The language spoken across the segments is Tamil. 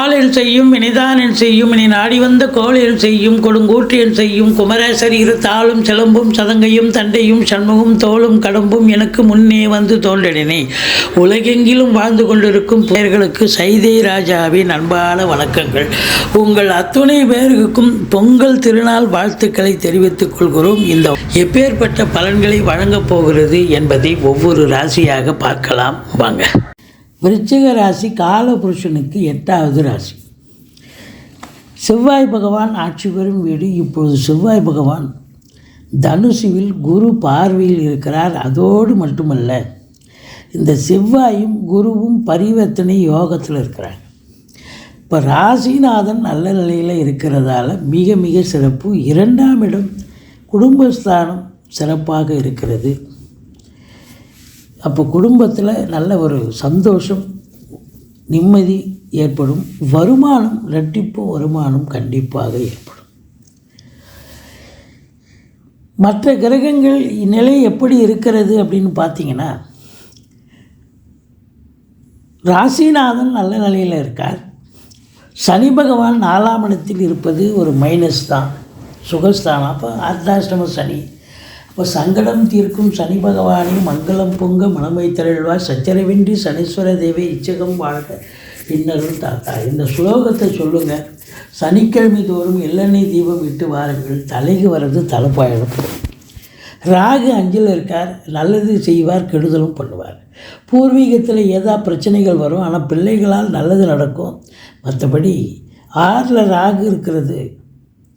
ஆளில் செய்யும் இனிதானில் செய்யும். இனி நாடி வந்த கோளில் செய்யும் கொடுங்கூற்றியில் செய்யும். குமரேசர் இரு தாளும் சிலம்பும் சதங்கையும் தண்டையும் சண்முகம் தோளும் கடம்பும் எனக்கு முன்னே வந்து தோன்றினே உலகெங்கிலும் வாழ்ந்து கொண்டிருக்கும் பெயர்களுக்கு சைதை ராஜாவின் அன்பான வணக்கங்கள். உங்கள் அத்துணை பேருக்கும் பொங்கல் திருநாள் வாழ்த்துக்களை தெரிவித்துக் கொள்கிறோம். இந்த எப்பேற்பட்ட பலன்களை வழங்கப் போகிறது என்பதை ஒவ்வொரு ராசியாக பார்க்கலாம். வாங்க. விருச்சிக ராசி காலபுருஷனுக்கு எட்டாவது ராசி. செவ்வாய் பகவான் ஆட்சி பெறும் வீடு இப்பொழுது செவ்வாய் பகவான் தனுசுவில் குரு பார்வையில் இருக்கிறார். அதோடு மட்டுமல்ல இந்த செவ்வாயும் குருவும் பரிவர்த்தனை யோகத்தில் இருக்கிறார் இப்போ ராசிநாதன் நல்ல நிலையில் இருக்கிறதால மிக மிக சிறப்பு. இரண்டாம் இடம் குடும்பஸ்தானம் சிறப்பாக இருக்கிறது. அப்போ குடும்பத்தில் நல்ல ஒரு சந்தோஷம் நிம்மதி ஏற்படும் வருமானம் ரெட்டிப்பு வருமானம் கண்டிப்பாக ஏற்படும். மற்ற கிரகங்கள் நிலை எப்படி இருக்கிறது அப்படின்னு பார்த்தீங்கன்னா ராசிநாதன் நல்ல நிலையில் இருக்கார். சனி பகவான் நாலாம் இடத்தில் இருப்பது ஒரு மைனஸ் தான் சுகஸ்தானம். அப்போ அர்த்தாஷ்டம சனி இப்போ சங்கடம் தீர்க்கும் சனி பகவானே மங்களம் பொங்க மனமை திரழ்வாய் சச்சரவின்றி சனீஸ்வர தேவி இச்சகம் வாழ்க. இன்னரும் தாத்தா இந்த ஸ்லோகத்தை சொல்லுங்கள் சனிக்கிழமை தோறும் எள்ளெண்ணெய் தீபம் விட்டு வாருங்கள். தலைக்கு வர்றது தலைப்பாயிடும் ராகு அஞ்சில் இருக்கார். நல்லது செய்வார் கெடுதலும் பண்ணுவார். பூர்வீகத்தில் ஏதா பிரச்சனைகள் வரும் ஆனால் பிள்ளைகளால் நல்லது நடக்கும். மற்றபடி ஆறில் ராகு இருக்கிறது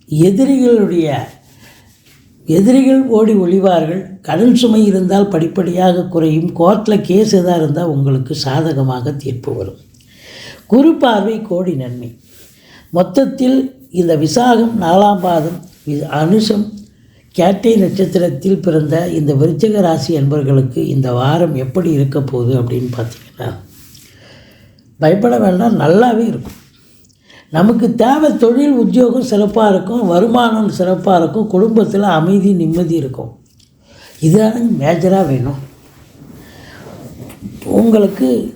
எதிரிகளுடைய எதிரிகள் ஓடி ஒளிவார்கள். கடன் சுமை இருந்தால் படிப்படியாக குறையும். கோர்ட்டில் கேஸ் எதாக இருந்தால் உங்களுக்கு சாதகமாக தீர்ப்பு வரும். குரு பார்வை கோடி நன்மை. மொத்தத்தில் இந்த விசாகம் நாலாம் பாதம் இது அனுஷம். கேட்டை நட்சத்திரத்தில் பிறந்த இந்த விருச்சக ராசி என்பவர்களுக்கு இந்த வாரம் எப்படி இருக்க போகுது அப்படின்னு பார்த்தீங்கன்னா பயப்பட வேண்டாம் நல்லாவே இருக்கும். நமக்கு தேவை தொழில் உத்தியோகம் சிறப்பாக இருக்கும் வருமானம் சிறப்பாக இருக்கும் குடும்பத்தில் அமைதி நிம்மதி இருக்கும். இதுதான் மேஜராக வேணும். உங்களுக்கு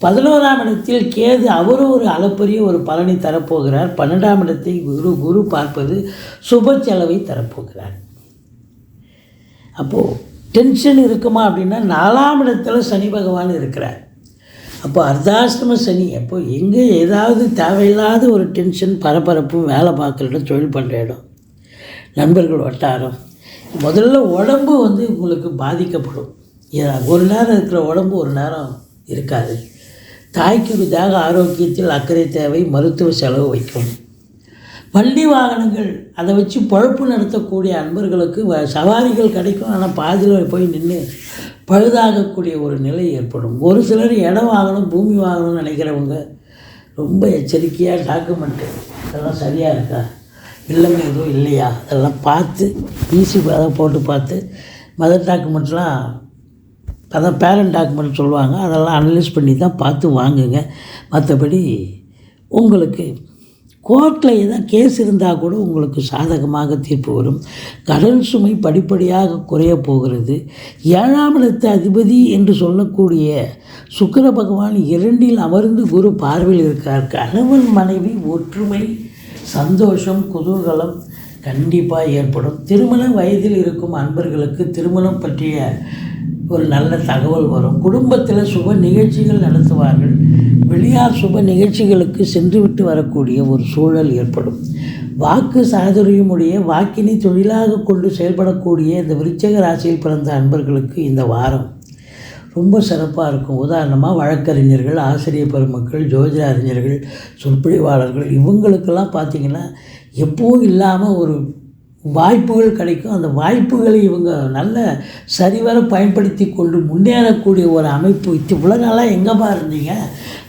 பதினோராம் இடத்தில் கேது அவரும் ஒரு அளப்பரிய ஒரு பலனை தரப்போகிறார். பன்னெண்டாம் இடத்தை குரு குரு பார்ப்பது சுப செலவை தரப்போகிறார். அப்போது டென்ஷன் இருக்குமா அப்படின்னா நாலாம் இடத்துல சனி பகவான் இருக்கிறார். அப்போ அர்த்தாசிரம சனி அப்போ எங்கே ஏதாவது தேவையில்லாத ஒரு டென்ஷன் பரபரப்பும் வேலை பார்க்குற இடம் தொழில் பண்ணுற இடம். நண்பர்கள் வட்டாரம். முதல்ல உடம்பு வந்து உங்களுக்கு பாதிக்கப்படும். ஒரு நேரம் இருக்கிற உடம்பு ஒரு நேரம் இருக்காது. தாய்க்கு தேக ஆரோக்கியத்தில் அக்கறை தேவை மருத்துவ செலவு வைக்கும். வண்டி வாகனங்கள் அதை வச்சு பொழப்பு நடத்தக்கூடிய அன்பர்களுக்கு வ- சவாரிகள் கிடைக்கும். ஆனால் பாதியில் போய் நின்று பழுதாகக்கூடிய ஒரு நிலை ஏற்படும். ஒரு சிலர் இடம் வாங்கணும் பூமி வாங்கணும்னு நினைக்கிறவங்க ரொம்ப எச்சரிக்கையாக டாக்குமெண்ட்டு அதெல்லாம் சரியாக இருக்கா? இல்லைங்க எதுவும் இல்லையா? அதெல்லாம் பார்த்து ஈஸி அதை போட்டு பார்த்து மதர் டாக்குமெண்ட்லாம் அதான் பேரண்ட் டாக்குமெண்ட் சொல்லுவாங்க. அதெல்லாம் அனலைஸ் பண்ணி தான் பார்த்து வாங்குங்க. மற்றபடி உங்களுக்கு கோர்ட்டில் ஏதாவது கேஸ் இருந்தால் கூட உங்களுக்கு சாதகமாக தீர்ப்பு வரும். கடன் சுமை படிப்படியாக குறைய போகிறது. ஏழாம் இடத்து அதிபதி என்று சொல்லக்கூடிய சுக்கர பகவான் இரண்டில் அமர்ந்து குரு பார்வையில் இருக்கார். கணவன் மனைவி ஒற்றுமை சந்தோஷம் குதூகலம் கண்டிப்பாக ஏற்படும். திருமண வயதில் இருக்கும் அன்பர்களுக்கு திருமணம் பற்றிய ஒரு நல்ல தகவல் வரும். குடும்பத்தில் சுப நிகழ்ச்சிகள் நடத்துவார்கள். வெளியார் சுப நிகழ்ச்சிகளுக்கு சென்றுவிட்டு வரக்கூடிய ஒரு சூழல் ஏற்படும். வாக்கு சாதுரியமுடைய வாக்கினை தொழிலாக கொண்டு செயல்படக்கூடிய இந்த விருச்சக ராசியில் பிறந்த அன்பர்களுக்கு இந்த வாரம் ரொம்ப சிறப்பாக இருக்கும். உதாரணமாக வழக்கறிஞர்கள் ஆசிரியர் பெருமக்கள் ஜோதிட அறிஞர்கள் சொற்பொழிவாளர்கள் இவங்களுக்கெல்லாம் பார்த்திங்கன்னா எப்பவும் இல்லாமல் ஒரு வாய்ப்புகள் கிடைக்கும். அந்த வாய்ப்புகளை இவங்க நல்ல சரிவர பயன்படுத்தி கொண்டு முன்னேறக்கூடிய ஒரு அமைப்பு இவ்வளோ நாளாக எங்கேப்பா இருந்தீங்க?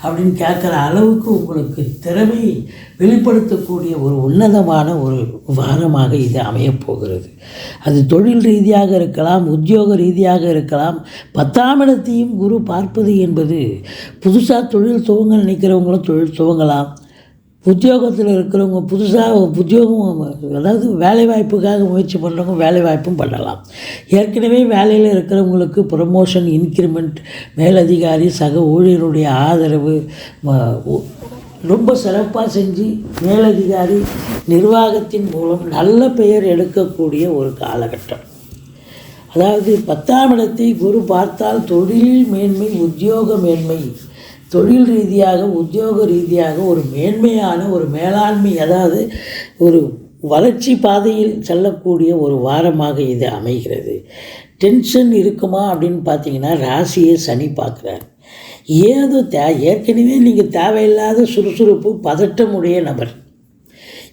அப்படின்னு கேட்குற அளவுக்கு உங்களுக்கு திறமை வெளிப்படுத்தக்கூடிய ஒரு உன்னதமான ஒரு வாரமாக இது அமையப் போகிறது. அது தொழில் ரீதியாக இருக்கலாம் உத்தியோக ரீதியாக இருக்கலாம் பத்தாம் இடத்தையும் குரு பார்ப்பது என்பது புதுசாக தொழில் துவங்க நினைக்கிறவங்களும் தொழில் துவங்கலாம். உத்தியோகத்தில் இருக்கிறவங்க புதுசாக உத்தியோகம் அதாவது வேலைவாய்ப்புக்காக முயற்சி பண்ணுறவங்க வேலைவாய்ப்பும் பண்ணலாம். ஏற்கனவே வேலையில் இருக்கிறவங்களுக்கு ப்ரமோஷன் இன்க்ரிமெண்ட் மேலதிகாரி சக ஊழியருடைய ஆதரவு ரொம்ப சிறப்பாக செஞ்சு மேலதிகாரி நிர்வாகத்தின் மூலம் நல்ல பெயர் எடுக்கக்கூடிய ஒரு காலகட்டம். அதாவது பத்தாம் இடத்தை குரு பார்த்தால் தொழிலில் மேன்மை உத்தியோக மேன்மை தொழில் ரீதியாக உத்தியோக ரீதியாக ஒரு மேன்மையான ஒரு மேலாண்மை அதாவது ஒரு வளர்ச்சி பாதையில் செல்லக்கூடிய ஒரு வாரமாக இது அமைகிறது. டென்ஷன் இருக்குமா அப்படின்னு பார்த்தீங்கன்னா ராசியை சனி பார்க்குறார். ஏதோ தே ஏற்கனவே நீங்கள் தேவையில்லாத சுறுசுறுப்பு பதட்டமுடைய நபர்.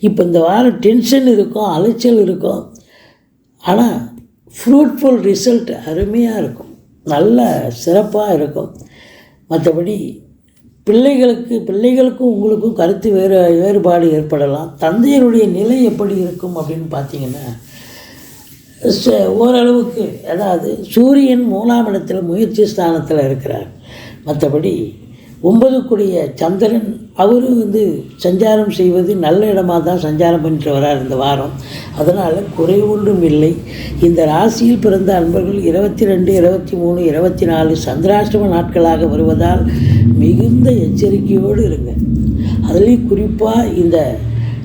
இப்போ இந்த வாரம் டென்ஷன் இருக்கும் அலைச்சல் இருக்கும். ஆனால் ஃப்ரூட்ஃபுல் ரிசல்ட் அருமையாக இருக்கும். நல்ல சிறப்பாக இருக்கும். மற்றபடி பிள்ளைகளுக்கு பிள்ளைகளுக்கும் உங்களுக்கும் கருத்து வேறு வேறுபாடு ஏற்படலாம். தந்தையருடைய நிலை எப்படி இருக்கும் அப்படின்னு பார்த்தீங்கன்னா ச- ஓரளவுக்கு அதாவது சூரியன் மூணாம் இடத்தில் முயற்சி ஸ்தானத்தில் இருக்கிறார். மற்றபடி ஒன்பதுக்குடைய சந்திரன் அவரும் வந்து சஞ்சாரம் செய்வது நல்ல இடமா தான் சஞ்சாரம் பண்ணிட்டு வரார் இந்த வாரம். அதனால் குறை ஒன்றும் இல்லை. இந்த ராசியில் பிறந்த அன்பர்கள் இருபத்தி ரெண்டு இருபத்தி மூணு இருபத்தி நாலு சந்திராஷ்டம நாட்களாக வருவதால் மிகுந்த எச்சரிக்கையோடு இருங்க. அதுலேயும் குறிப்பாக இந்த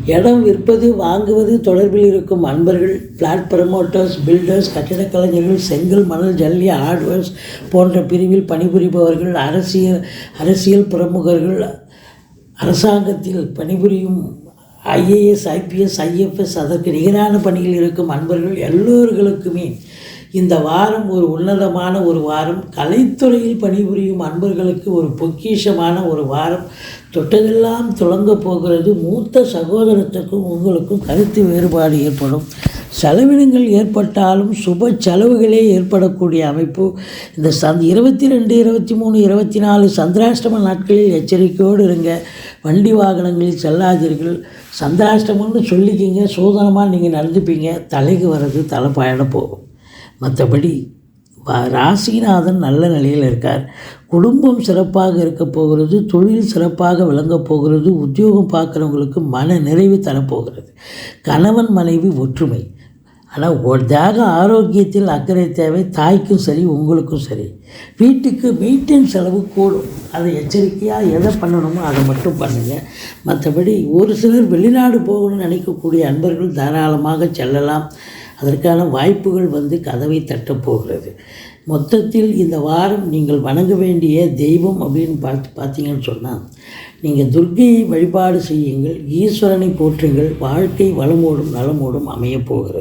இடம் விற்பது வாங்குவது தொடர்பில் இருக்கும் அன்பர்கள் பிளாட் ப்ரமோட்டர்ஸ் பில்டர்ஸ் கட்டிடக் கலைஞர்கள் செங்கல் மணல் ஜல்லி ஹார்ட்வேர்ஸ் போன்ற பிரிவில் பணிபுரிபவர்கள் அரசியல் அரசியல் பிரமுகர்கள் அரசாங்கத்தில் பணிபுரியும் ஐஏஎஸ் ஐபிஎஸ் ஐஎஃப்எஸ் அதற்கு நிகரான பணியில் இருக்கும் அன்பர்கள் எல்லோர்களுக்குமே இந்த வாரம் ஒரு உன்னதமான ஒரு வாரம். கலைத்துறையில் பணிபுரியும் அன்பர்களுக்கு ஒரு பொக்கிஷமான ஒரு வாரம். தொட்டதெல்லாம் துளங்க போகிறது. மூத்த சகோதரத்துக்கும் உங்களுக்கும் கருத்து வேறுபாடு ஏற்படும். செலவினங்கள் ஏற்பட்டாலும் சுப செலவுகளே ஏற்படக்கூடிய அமைப்பு. இந்த சந்த் இருபத்தி ரெண்டு இருபத்தி மூணு இருபத்தி நாலு சந்திராஷ்டம நாட்களில் எச்சரிக்கையோடு இருங்க. வண்டி வாகனங்களில் செல்லாதீர்கள். சந்திராஷ்டமம்னு சொல்லிக்கிங்க. சோதனமாக நீங்கள் நடந்துப்பீங்க. தலைக்கு வர்றது தலைப்பாயிட போகும். மற்றபடி ராசிநாதன் நல்ல நிலையில் இருக்கார். குடும்பம் சிறப்பாக இருக்க போகிறது தொழில் சிறப்பாக விளங்கப் போகிறது உத்தியோகம் பார்க்குறவங்களுக்கு மன நிறைவு தரப்போகிறது. கணவன் மனைவி ஒற்றுமை. ஆனால் ஒரு ஆரோக்கியத்தில் அக்கறை தேவை தாய்க்கும் சரி உங்களுக்கும் சரி. வீட்டுக்கு வீட்டின் செலவு கூடும். அதை எச்சரிக்கையாக எதை பண்ணணுமோ அதை மட்டும் பண்ணுங்கள் மற்றபடி ஒரு சிலர் வெளிநாடு போகணும்னு நினைக்கக்கூடிய அன்பர்கள் தாராளமாக செல்லலாம். அதற்கான வாய்ப்புகள் வந்து கதவை தட்டப்போகிறது மொத்தத்தில் இந்த வாரம் நீங்கள் வணங்க வேண்டிய தெய்வம் அப்படின்னு பார்த்து பார்த்தீங்கன்னு சொன்னால் நீங்கள் துர்கையை வழிபாடு செய்யுங்கள் ஈஸ்வரனை போற்றுங்கள் வாழ்க்கை வளமோடும் நலமோடும் அமையப் போகிறது.